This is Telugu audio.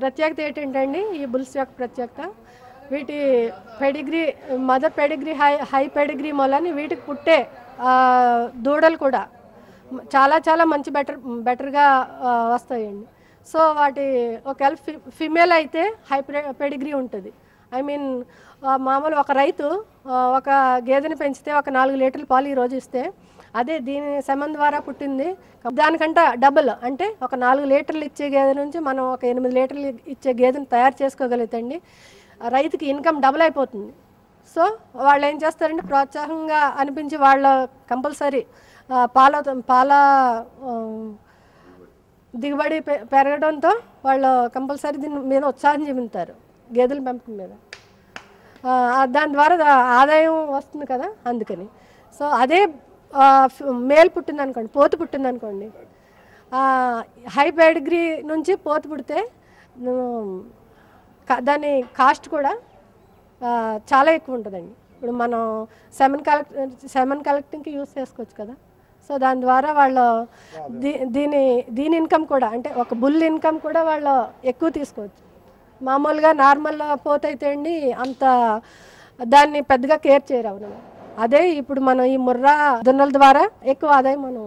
ప్రత్యేకత ఏంటంటే ఈ బుల్స్ యొక్క ప్రత్యేకత. వీటి pedigree mother pedigree high high pedigree మొలని వీటికి పుట్టే దూడలు కూడా చాలా చాలా మంచి బెటర్ బెటర్గా వస్తాయండి. సో వాటి ఒకవేళ ఫి ఫిమేల్ అయితే హై పెడిగ్రీ ఉంటుంది. ఐ మీన్ మామూలు ఒక రైతు ఒక గేదెని పెంచితే ఒక నాలుగు లీటర్ల పాలు ఈరోజు ఇస్తే అదే దీని సెమన్ ద్వారా పుట్టింది. దానికంటే డబుల్ అంటే ఒక నాలుగు లీటర్లు ఇచ్చే గేదె నుంచి మనం ఒక ఎనిమిది లీటర్లు ఇచ్చే గేదెను తయారు చేసుకోగలుగుతండి రైతుకి ఇన్కమ్ డబుల్ అయిపోతుంది. సో వాళ్ళు ఏం చేస్తారంటే ప్రోత్సాహంగా అనిపించి వాళ్ళ కంపల్సరీ పాల పాల దిగుబడి పె- పెరగడంతో వాళ్ళు కంపల్సరీ దీని మీద ఉత్సాహం చూపుతారు గేదెల పెంపకం మీద. దాని ద్వారా ఆదాయం వస్తుంది కదా అందుకని. సో అదే మేల్ పుట్టింది అనుకోండి పోతు పుట్టింది అనుకోండి హై పెడిగ్రీ నుంచి పోతు పుడితే దాని కాస్ట్ కూడా చాలా ఎక్కువ ఉంటుందండి. ఇప్పుడు మనం సెమన్ కలెక్ట్ సెమన్ కలెక్టింగ్కి యూస్ చేసుకోవచ్చు కదా. సో దాని ద్వారా వాళ్ళు దీ దీని దీని ఇన్కమ్ కూడా అంటే ఒక బుల్ ఇన్కమ్ కూడా వాళ్ళు ఎక్కువ తీసుకోవచ్చు. మామూలుగా నార్మల్ పోతైతే అండి అంత దాన్ని పెద్దగా కేర్ చేయరు అవును అదే ఇప్పుడు మనం ఈ ముర్రా దున్నల ద్వారా ఎక్కువ ఆదాయం మనం